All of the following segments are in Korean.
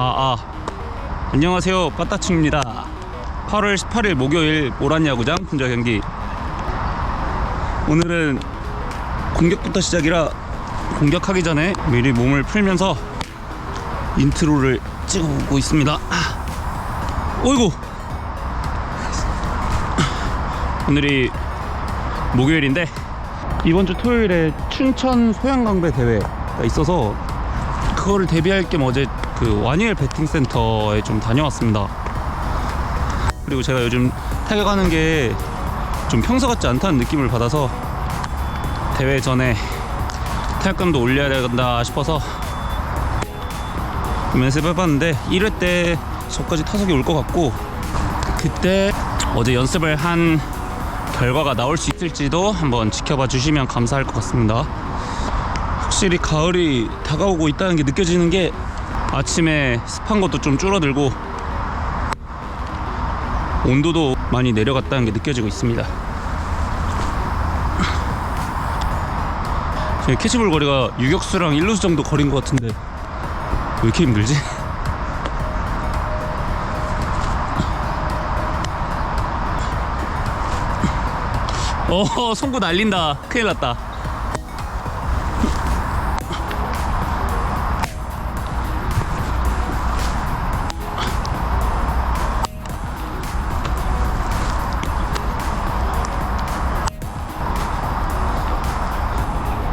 아, 아. 안녕하세요. 빠따충입니다. 8월 18일 목요일 모란 야구장 분자 경기. 오늘은 공격부터 시작이라 공격하기 전에 미리 몸을 풀면서 인트로를 찍어보고 있습니다. 아. 어이구! 오늘이 목요일인데 이번 주 토요일에 춘천 소양강배 대회가 있어서 그거를 대비할 겸 어제 그 와니엘 배팅 센터에 좀 다녀왔습니다. 그리고 제가 요즘 타격하는 게 좀 평소 같지 않다는 느낌을 받아서 대회 전에 타격감도 올려야 된다 싶어서 연습해봤는데 1회 때 저까지 타석이 올 것 같고 그때 어제 연습을 한 결과가 나올 수 있을지도 한번 지켜봐 주시면 감사할 것 같습니다. 확실히 가을이 다가오고 있다는 게 느껴지는 게 아침에 습한 것도 좀 줄어들고 온도도 많이 내려갔다는 게 느껴지고 있습니다. 캐치볼 거리가 유격수랑 일루수 정도 거린 것 같은데 왜 이렇게 힘들지? 어 송구 날린다 큰일 났다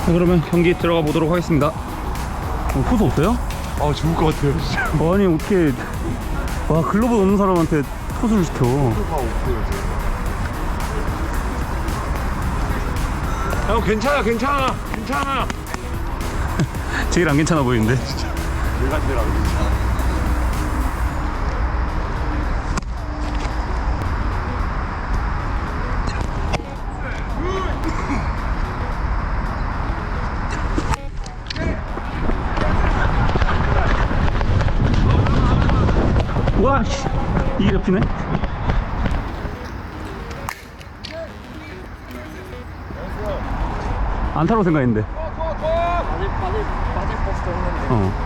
그러면 경기 들어가 보도록 하겠습니다. 어, 포수 없어요? 아 죽을 것 같아요 진짜. 아니 어떻게 와 글러브 없는 사람한테 포수를 시켜. 아 없어요 지금? 형 괜찮아 괜찮아 괜찮아. 제일 안 괜찮아 보이는데? 내가 내가 괜찮아 와 씨 이게 잡히네. 안타로 생각했는데. 어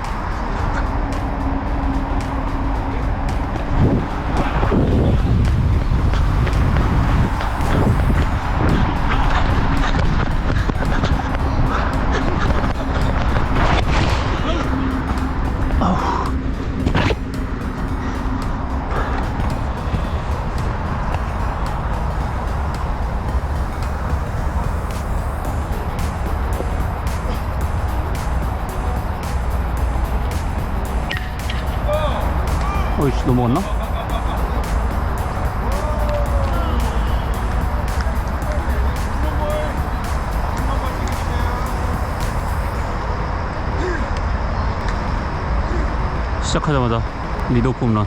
어이씨 넘어갔나? 시작하자마자 리드오프 홈런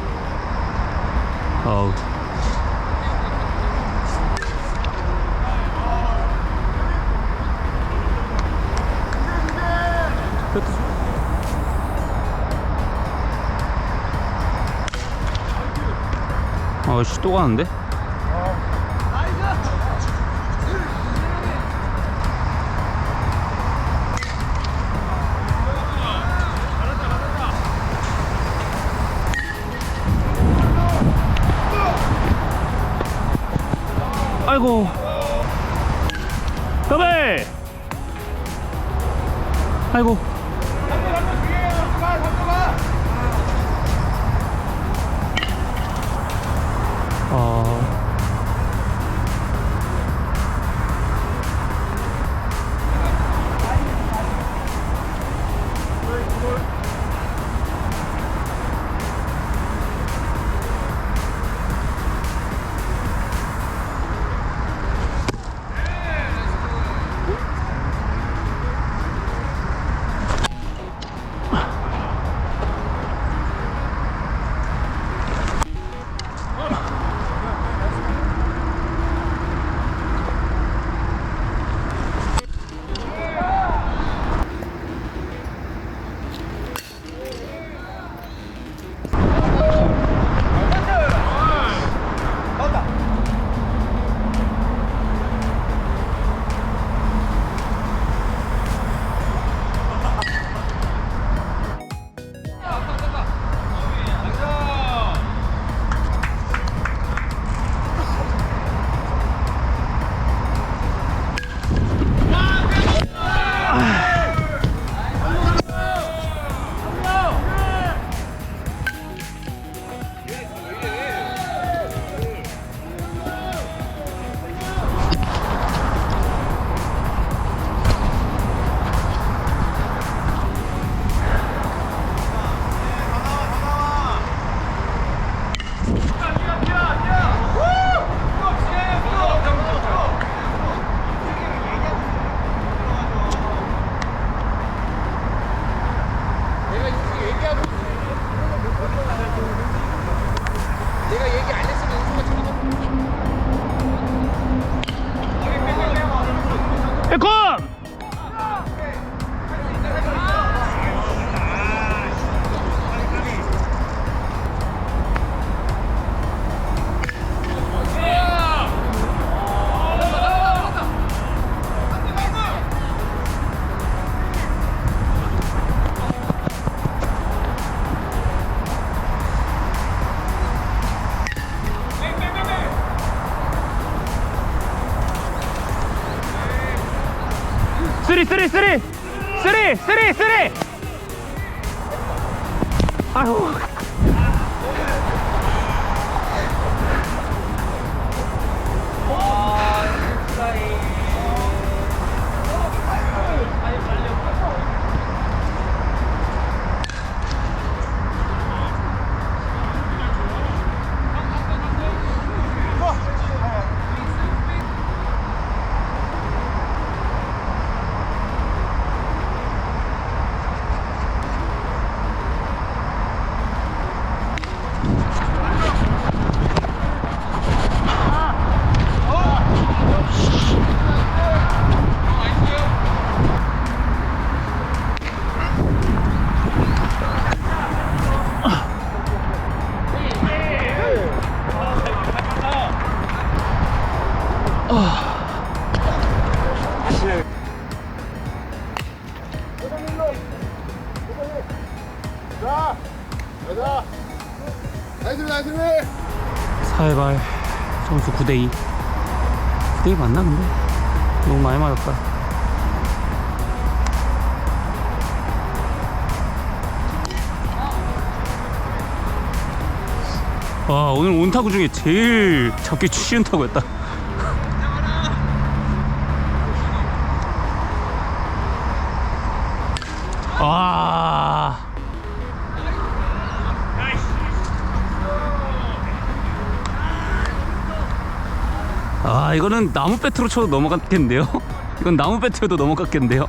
아웃 아씨 또 가는데? 아이고. 더블! 아이고 어... 쓰리 쓰리 쓰리. 쓰리 쓰리 쓰리. 아유. 나 사회발 점수 9대2 9대2 맞나 근데? 너무 많이 맞았다. 와 오늘 온 타구 중에 제일 잡기 쉬운 타구였다 이거는 나무 배트로 쳐도 넘어갔겠는데요? 이건 나무 배트여도 넘어갔겠는데요?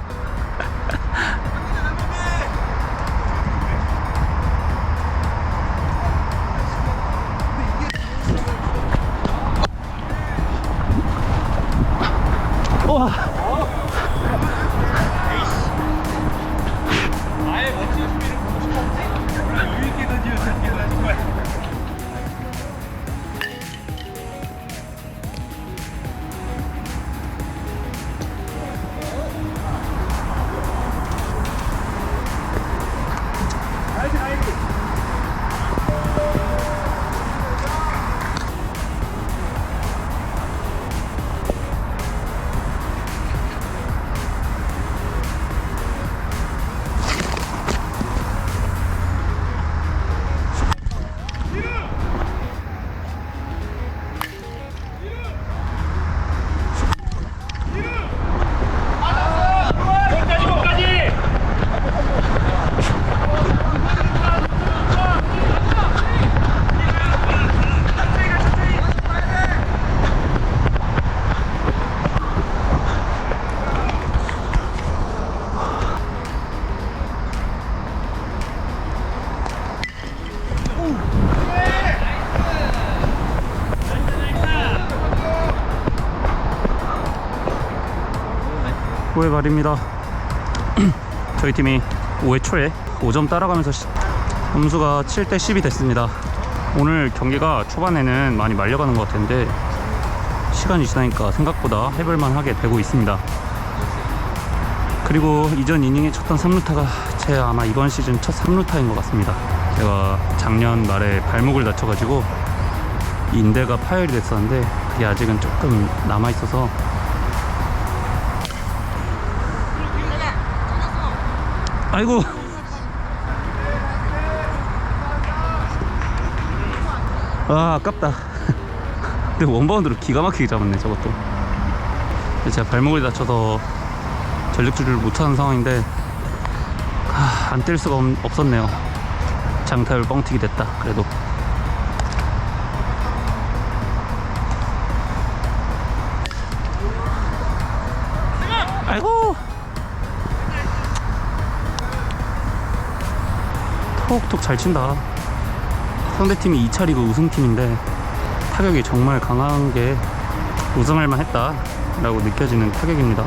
후회 말입니다. 저희 팀이 5회 초에 5점 따라가면서 시- 점수가 7대 10이 됐습니다. 오늘 경기가 초반에는 많이 말려가는 것 같은데 시간이 지나니까 생각보다 해볼만 하게 되고 있습니다. 그리고 이전 이닝에 쳤던 3루타가 제 아마 이번 시즌 첫 3루타인 것 같습니다. 제가 작년 말에 발목을 다쳐가지고 인대가 파열이 됐었는데 그게 아직은 조금 남아있어서 아이고. 아 아깝다. 근데 원바운드로 기가 막히게 잡았네 저것도. 제가 발목을 다쳐서 전력주를 못하는 상황인데 아, 안뛸 수가 없, 없었네요. 장타율 뻥튀기 됐다 그래도 톡톡 잘 친다. 상대팀이 2차 리그 우승팀인데 타격이 정말 강한 게 우승할 만 했다 라고 느껴지는 타격입니다.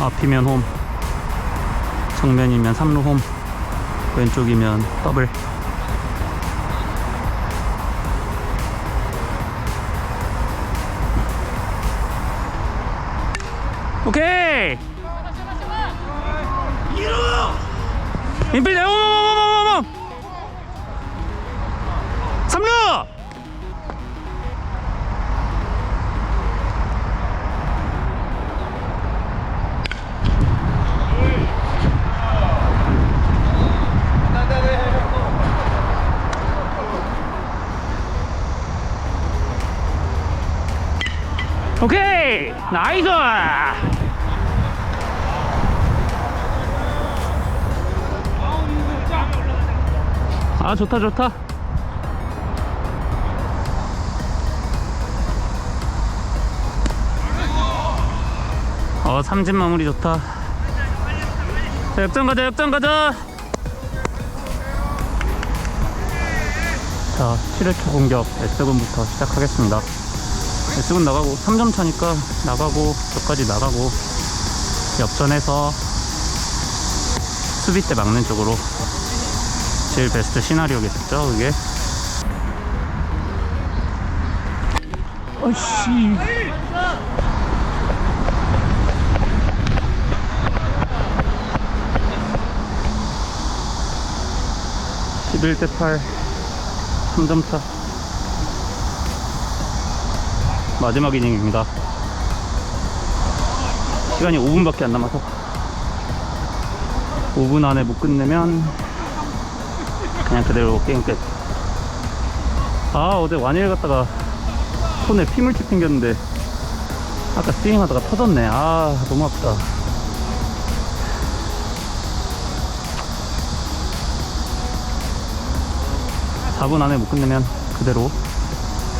앞이면 홈, 정면이면 3루 홈, 왼쪽이면 더블. 오케이. 인필 어머머머머머 3루! 오케이. 나이스 좋다 좋다. 어 삼진 마무리 좋다. 자, 역전 가자 역전 가자. 자 7회초 공격 S군부터 시작하겠습니다. S군 나가고 3점 차니까 나가고 저까지 나가고 역전해서 수비 때 막는 쪽으로 제일 베스트 시나리오겠죠 그게? 아씨. (11 대 8) 3점 차. 마지막 이닝입니다. 시간이 5분밖에 안 남아서. 5분 안에 못 끝내면 그냥 그대로 게임 끝. 아, 어제 완일 갔다가 손에 피물집 생겼는데 아까 스윙 하다가 터졌네. 아, 너무 아프다. 사분 안에 못 끝내면 그대로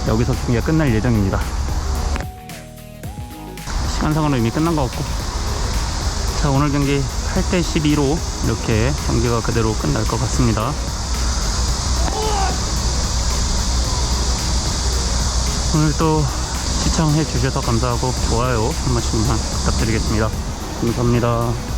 여기서 경기가 끝날 예정입니다. 시간상으로 이미 끝난 것 같고. 자, 오늘 경기 8대 12로 이렇게 경기가 그대로 끝날 것 같습니다. 오늘도 시청해 주셔서 감사하고 좋아요 한 번씩만 부탁드리겠습니다. 감사합니다.